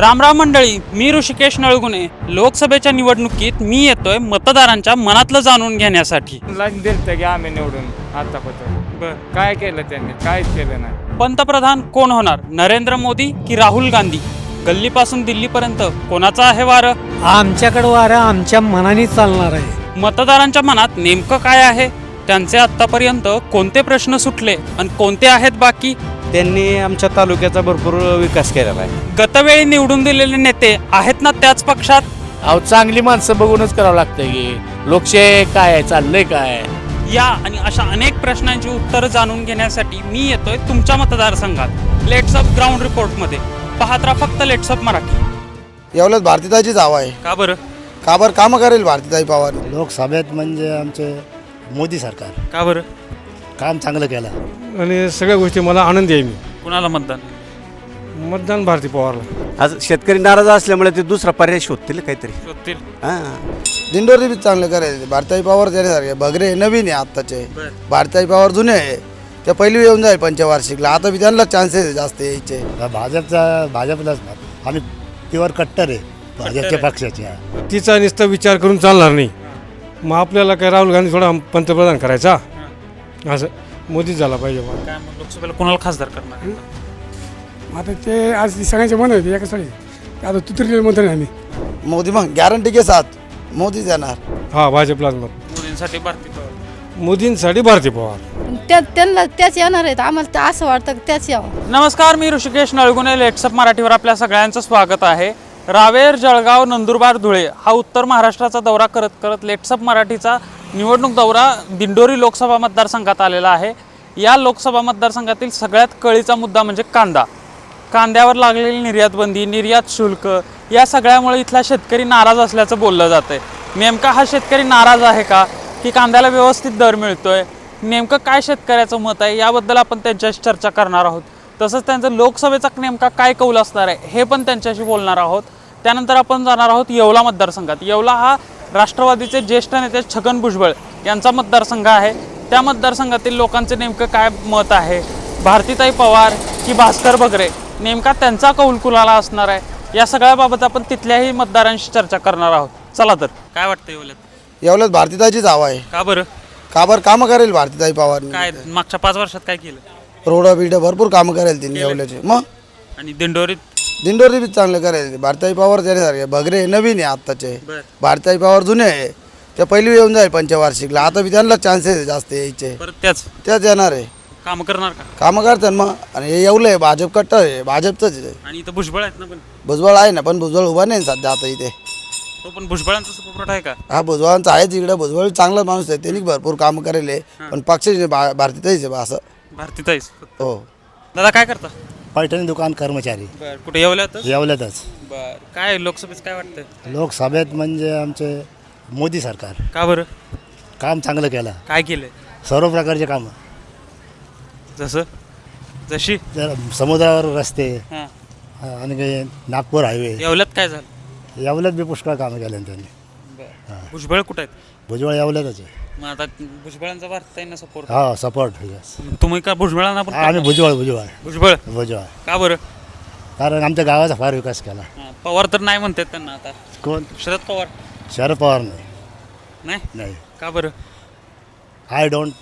रामराम मंडळी मी ऋषिकेश नळगुणे. लोकसभेच्या निवडणुकीत मी येतोय मतदारांच्या मनातलं जाणून घेण्यासाठी. लाईन दिलं की आम्ही निवडून आतापर्यंत. काय केलं त्यांनी? काहीच केलं नाही. पंतप्रधान कोण होणार? नरेंद्र मोदी की राहुल गांधी? गल्लीपासून दिल्लीपर्यंत कोणाचं आहे वारं? आमच्याकडं वारं आमच्या मनाने चालणार आहे. मतदारांच्या मनात नेमकं काय आहे? त्यांचे आतापर्यंत कोणते प्रश्न सुटले आणि कोणते आहेत बाकी? त्यांनी आमच्या तालुक्याचा भरपूर विकास केलेला आहे. गतवेळी निवडून दिलेले नेते आहेत ना त्याच पक्षात? अहो चांगली माणसं बघूनच करावं लागतं की लोकशाही काय आहे चाललंय काय? आहे या आणि अशा अनेक प्रश्नांची उत्तरं जाणून घेण्यासाठी मी येतोय तुमच्या मतदारसंघात. लेट्सअप ग्राउंड रिपोर्टमध्ये पाहत राहा फक्त लेट्सअप मराठी. एवढंच भारतीताईचीच हवा आहे. का बरं? का बरं? कामं करेल भारतीताई पवार. लोकसभेत म्हणजे आमचे मोदी सरकार. का बरं? काम चांगलं केलं. आणि सगळ्या गोष्टी मला आनंदी आहे मी. कुणाला मतदान? मतदान भारती पवारला. आज शेतकरी नाराज असल्यामुळे ते दुसरा पर्याय शोधतील काहीतरी. शोधतील. हां. दिंडोरी बी चांगलं करेल भारतीताई पवार त्याच्यासारखे बगरे नवीन आहे आत्ताचे. बरं. भारतीताई पवार जुने आहे. त्या पहिली येऊन जाईल पंचवार्षिकला. आता बी त्यांना चान्सेस आहे जास्त यायचे. भाजपचा भाजपलाच मत आम्ही प्युअर कट्टर आहे. भाजपच्या पक्षाचे. हा. तिचा नुसता विचार करून चालणार नाही. मग आपल्याला काय राहुल गांधी थोडा पंतप्रधान करायचा? असं मोदीच झाला पाहिजे बा. काय मग लोकसभेला कोणाला खासदार करणार? आता ते आज सगळ्यांचे मन होते एका साडी आता तुतरलेलं म्हणतो ना आम्ही मोदी मग गॅरंटी के साथ मोदीच येणार. हा भाजपलाच मत. मोदींसाठी भारती पवार. मोदींसाठी भारती पवार. त्या त्यांना त्याच येणार आहेत. आम्हाला तर असं वाटतं की त्याच यावं. नमस्कार मी ऋषिकेश नळगुणे लेट्सअप मराठीवर आपल्या सगळ्यांचं स्वागत आहे. रावेर जळगाव नंदुरबार धुळे हा उत्तर महाराष्ट्राचा दौरा करत करत लेट्सअप मराठीचा निवडणूक दौरा दिंडोरी लोकसभा मतदारसंघात आलेला आहे. या लोकसभा मतदारसंघातील सगळ्यात कळीचा मुद्दा म्हणजे कांदा. कांद्यावर लागलेली निर्यात बंदी निर्यात शुल्क या सगळ्यामुळे इथला शेतकरी नाराज असल्याचं बोललं जातं आहे नेमका हा शेतकरी नाराज आहे का? की कांद्याला व्यवस्थित दर मिळतो आहे नेमकं काय शेतकऱ्याचं मत आहे? याबद्दल आपण त्यांच्याशी चर्चा करणार आहोत. तसंच त्यांचं लोकसभेचा नेमका काय कौल असणार आहे हे पण त्यांच्याशी बोलणार आहोत. त्यानंतर आपण जाणार आहोत येवला मतदारसंघात. येवला हा राष्ट्रवादीचे ज्येष्ठ नेते छगन भुजबळ यांचा मतदारसंघ आहे. त्या मतदारसंघातील लोकांचे नेमकं काय मत आहे? भारतीताई पवार की भास्कर बगरे नेमका त्यांचा कौल कुणाला असणार आहे? या सगळ्याबाबत आपण तिथल्याही मतदारांशी चर्चा करणार आहोत. चला तर. काय वाटतं येवल्यात एवढंच भारतीताईचीच हवा आहे. का बरं? का बरं? कामं करेल भारतीताई पवार काय मागच्या पाच वर्षात काय केलं? रोड बिड भरपूर कामं करेल त्यांनी एवढ्याचे. मग? आणि दिंडोरीत दिंडोरी बी चांगलं करेल भारतीताई पवार त्याच्यासारखे बगरे नवीन आहे आत्ताचे. बरं. भारतीताई पवार जुने आहे. त्या पहिली येऊन जाईल पंचवार्षिकला. आता बी त्यांना चान्सेस आहे जास्त यायचे. परत त्याच? त्याच येणार आहे. काम करणार का? कामं करतात मग. आणि हे आहे. भाजप कट्टर आहे. भाजपचंच आहे. आणि इथं भुजबळ आहेत ना पण? भुजबळ आहे ना पण भुजबळ उभा नाही ना सध्या आता इथे. तो पण भुजबळांचा सपोर्ट आहे का? हा भुजबळांचा आहेच इकडे भुजबळ चांगला माणूस आहे. त्यांनी भरपूर कामं करेल. पण पक्षाचे भा भारतीतच आहे बा असं. भारतीताईच हो. दादा काय करता? पैठणी दुकान कर्मचारी. बर कुठे येवल्यात येवल्यातच. बर काय लोकसभेत काय वाटतं लोकसभेत म्हणजे आमचे मोदी सरकार. का बरं? काम चांगलं केलं. काय केलंय सर्व प्रकारचे कामं. जसं? जशी? जर समुद्रावर रस्ते हां. आणि काही नागपूर हायवे. येवल्यात काय झालं? येवल्यात बी पुष्कळ कामं केले त्यांनी. भुजबळ कुठे आहेत? भुजबळ येवल्यातच आहे. मग आता भुजबळांचा भारतीताईंना सपोर्ट हा सपोर्ट यस तुम्ही का भुजबळांना पण आम्ही भुजबळ भुजबळ. भुजबळ? भुजबळ. का बरं? कारण आमच्या गावाचा फार विकास केला. हां, पवार तर नाही म्हणतात त्यांना आता. कोण? शरद पवार. शरद पवार नाही. नाही? नाही. का बरं? आय डोंट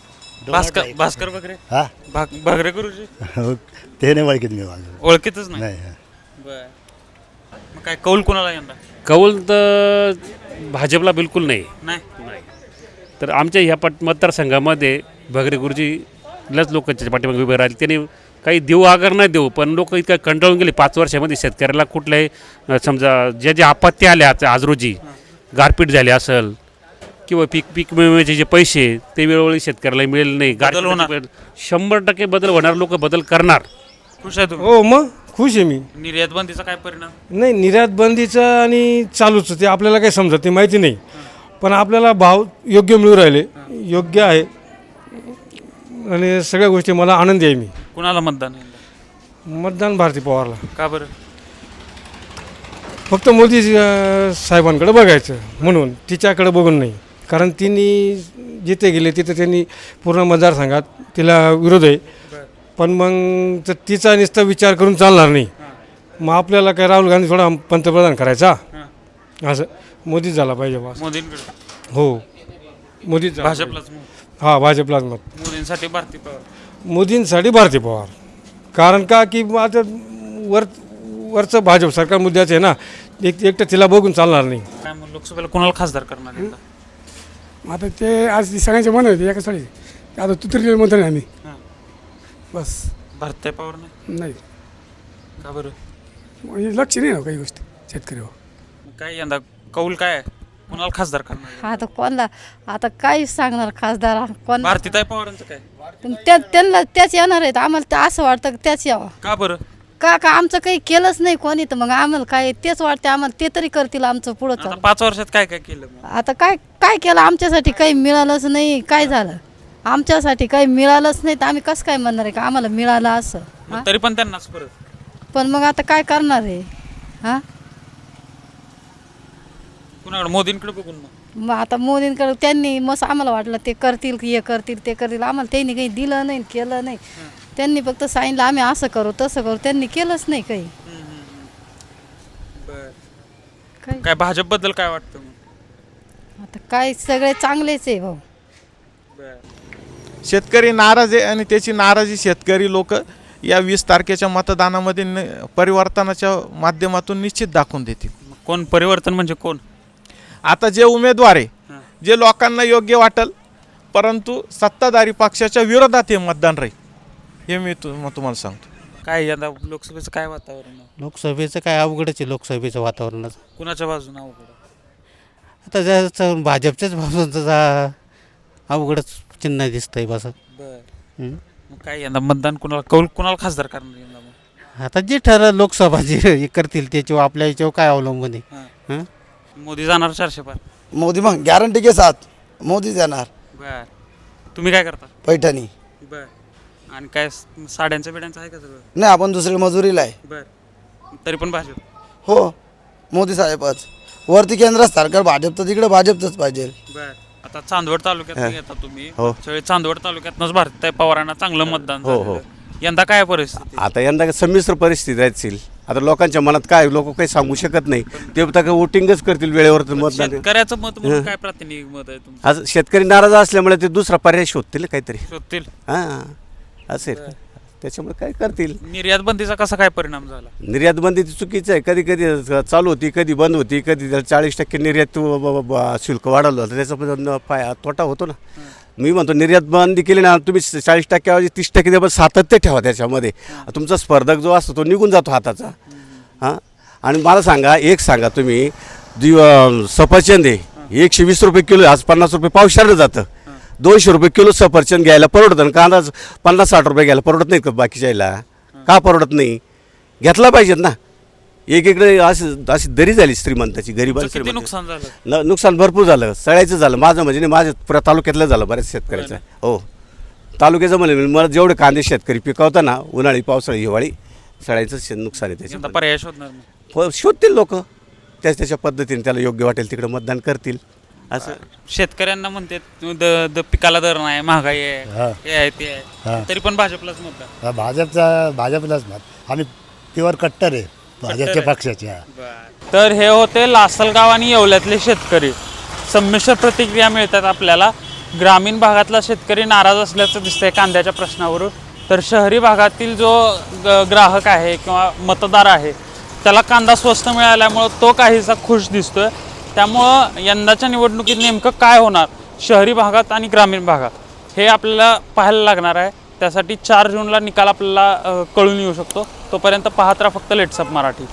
भास्कर भास्कर वगैरे हा? भाग भागरे गुरुजी? ते नाही ओळखीत मी माझं. ओळखीतच नाही? नाही हा. बर. मग काय कौल कोणाला यंदा? कौल तर भाजपला बिलकुल नाही. नाही? नाही. तर आमच्या ह्या पट मतदारसंघामध्ये भगरे गुरुजीलाच लोकांच्या पाठीमागे उभे राहिले. त्यांनी काही देऊ आगर नाही देऊ पण लोक इतकं कंटाळून गेले. पाच वर्षामध्ये शेतकऱ्याला कुठल्याही समजा ज्या ज्या आपत्ती आल्या आज आज रोजी गारपीट झाली असेल किंवा पीक पीक विम्याचे जे पैसे ते वेळोवेळी शेतकऱ्याला मिळेल नाही. बदल होणार. गारपीट शंभर टक्के बदल होणार लोक बदल करणार. खुश आहे तुम्ही? हो मग खुश आहे मी. निर्यात बंदीचा काय परिणाम? नाही निर्यात बंदीचं आणि चालूच ते आपल्याला काही समजत ते माहिती नाही. पण आपल्याला भाव योग्य मिळू राहिले. योग्य आहे. आणि सगळ्या गोष्टी मला आनंदी आहे मी. कुणाला मतदान? मतदान भारती पवारला. का बरं? फक्त मोदी अं, साहेबांकडे बघायचं म्हणून. तिच्याकडे बघून नाही. कारण तिने जिथे गेले तिथे त्यांनी पूर्ण मतदारसंघात तिला विरोध आहे. पण मग तर तिचा नुसता विचार करून चालणार नाही. मग आपल्याला काय राहुल गांधी थोडा पंतप्रधान करायचा? असं. मोदीच झाला पाहिजे बस मोदींकडे? हो. मोदीच झाला भाजपलाच मग. पाहिजे. हा भाजपलाच मत मोदींसाठी भारती पवार. मोदींसाठी भारती पवार. कारण का की मग आता वर वरचं भाजप सरकार मुद्द्याचं आहे ना एक एकटं तिला बघून चालणार नाही. काय मग लोकसभेला कोणाला खासदार करणार यंदा? आता? ते आज सगळ्यांचे मन होते एका स्थळी ते आता तुतरलेले म्हणतो नाही आम्ही. हां. बस. भारती पवार नाही? नाही. का बरं? हे लक्ष नाही ना काही गोष्टी शेतकरीवर मग काय यंदा कौल काय आहे? कोणाला खासदार करणार आता कोणला? आता काय सांगणार खासदार कोण भारतीताई पवारांचं काय? त्या त्यांना त्याच येणार आहेत. आम्हाला तर असं वाटतं की त्याच यावं. का बरं? का का आमचं काही केलंच नाही कोणी तर मग आम्हाला काय तेच वाटते आम्हाला. ते तरी करतील आमचं पुढं आता पाच वर्षात काय काय केलं मग? आता काय काय केलं? आमच्यासाठी काही मिळालंच नाही. काय झालं? आमच्यासाठी काही मिळालंच नाही. तर आम्ही कसं काय म्हणणार आहे का? आम्हाला मिळालं असं. मग तरी पण त्यांनाच परत. पण मग आता काय करणार आहे? हां? कुणाकडे? मोदींकडे बघून मग. मग आता मोदींकडे त्यांनी मस्त आम्हाला वाटलं ते करतील की हे करतील ते करतील. आम्हाला त्यांनी काही दिलं नाही केलं नाही. त्यांनी फक्त सांगितलं आम्ही असं करू तसं करू. त्यांनी केलंच नाही काही. बर. काय काय भाजपबद्दल काय वाटतं मग? आता काय सगळे चांगलेच आहे भाऊ. बर. शेतकरी नाराज आहे आणि त्याची नाराजी शेतकरी लोक या वीस तारखेच्या मतदानामध्ये न परिवर्तनाच्या माध्यमातून निश्चित दाखवून देतील. मग कोण? परिवर्तन म्हणजे कोण? आता जे उमेदवार आहे जे लोकांना योग्य वाटेल परंतु सत्ताधारी पक्षाच्या विरोधात हे मतदान राहील हे मी तु मग तुम्हाला सांगतो. काय यंदा लोकसभेचं काय वातावरण आहे? लोकसभेचं काय अवघडच आहे लोकसभेचं वातावरणाचं. कुणाच्या बाजूने अवघड? आता ज्याचं भाजपच्याच बाजूचं अवघडच चिन्ह दिसतंय बस. बर. मग काय यंदा मतदान कुणाला कौल कुणाला खासदार करणार यंदा मग? आता जे ठरलं लोकसभा जे हे करतील त्याच्यावर आपल्या याच्यावर काय अवलंबून आहे? हं? मोदी जाणार चारशे पार. मोदी मग गॅरंटी के साथ मोदीच येणार बर. तुम्ही काय करता? पैठणी. बर. आणि काय स- साड्यांचं बिड्यांचं आहे का सगळं? नाही आपण दुसरी मजुरीला आहे. बर. तरी पण भाजप. हो मोदी साहेबच. वरती केंद्र सरकार भाजप तर तिकडे भाजपचंच पाहिजे. बर. आता चांदवड तालुक्यात येता तुम्ही. हो. त्यावेळी चांदवड तालुक्यातनंच भारतीय पवारांना चांगलं मतदान हो, हो. झालेलं. यंदा काय परिस्थिती? आता यंदा संमिश्र परिस्थिती राहतील. आता लोकांच्या मनात काय लोक काही सांगू शकत नाही. ते तर काय वोटिंगच करतील वेळेवर तर मतदान. शेतकऱ्याचं मत म्हणून काय प्रातिनिधिक मत आहे तुमचं? आज शेतकरी नाराज असल्यामुळे ते दुसरा पर्याय शोधतील काहीतरी. शोधतील. हां असेल त्याच्यामुळे काय करतील? निर्यात बंदीचा कसा काय परिणाम झाला? निर्यात बंदी ती चुकीचं आहे. कधी कधी चालू होती कधी बंद होती कधी चाळीस टक्के निर्यात शुल्क वाढवलं होतं. त्याचा पण फाय तोटा होतो ना. मी म्हणतो निर्यात बंदी केली ना तुम्ही चाळीस टक्क्याऐवजी तीस टक्के द्या, पण सातत्य ठेवा त्याच्यामध्ये. तुमचा स्पर्धक जो असतो तो निघून जातो हाताचा. हां? आणि मला सांगा एक सांगा तुम्ही दिव सफरचंद आहे एकशे वीस रुपये किलो आज पन्नास रुपये पावसाळं जातं. दोनशे रुपये किलो सफरचंद घ्यायला परवडतं आणि कांदा पन्नास साठ रुपये घ्यायला परवडत नाही का बाकीच्या यायला का परवडत नाही? घेतला पाहिजेत ना. एक इकडे अशी अशी दरी झाली श्रीमंताची गरीब तुमचं किती नुकसान झालं. न नुकसान भरपूर झालं. सगळ्याचं झालं. माझं म्हणजे नाही माझ्या पुऱ्या तालुक्यातलं झालं बऱ्याच शेतकऱ्याचं. हो. तालुक्याचं म्हणजे मला जेवढे कांदे शेतकरी पिकवता ना उन्हाळी पावसाळी हिवाळी सगळ्याचं शे- नुकसान आहे यंदा त्याच्यामध्ये पर्याय शोधणार नाही. प- शोधतील लोक. त्याच त्याच्या पद्धतीने त्याला योग्य वाटेल तिकडे मतदान करतील. असं. शेतकऱ्यांना म्हणते द- द- पिकाला दर नाही महागाई आहे हा. हे आहे ते हा. आहे तरी पण भाजपलाच हा, भाजपचा भाजपलाच मत आम्ही प्युअर कट्टर आहे. भाजपच्या पक्षाचे हा तर हे होते लासलगाव आणि येवल्यातले शेतकरी. संमिश्र प्रतिक्रिया मिळतात आपल्याला. ग्रामीण भागातला शेतकरी नाराज असल्याचं दिसतंय कांद्याच्या प्रश्नावरून. तर शहरी भागातील जो ग्राहक आहे किंवा मतदार आहे त्याला कांदा स्वस्त मिळाल्यामुळं तो काहीसा खुश दिसतोय. त्यामुळं यंदाच्या निवडणुकीत नेमकं काय होणार? शहरी भागात आणि ग्रामीण भागात? हे आपल्याला पाहायला लागणार आहे. त्यासाठी चार जूनला निकाल आपल्याला कळून येऊ शकतो. तोपर्यंत पाहत राहा फक्त लेट्सअप मराठी.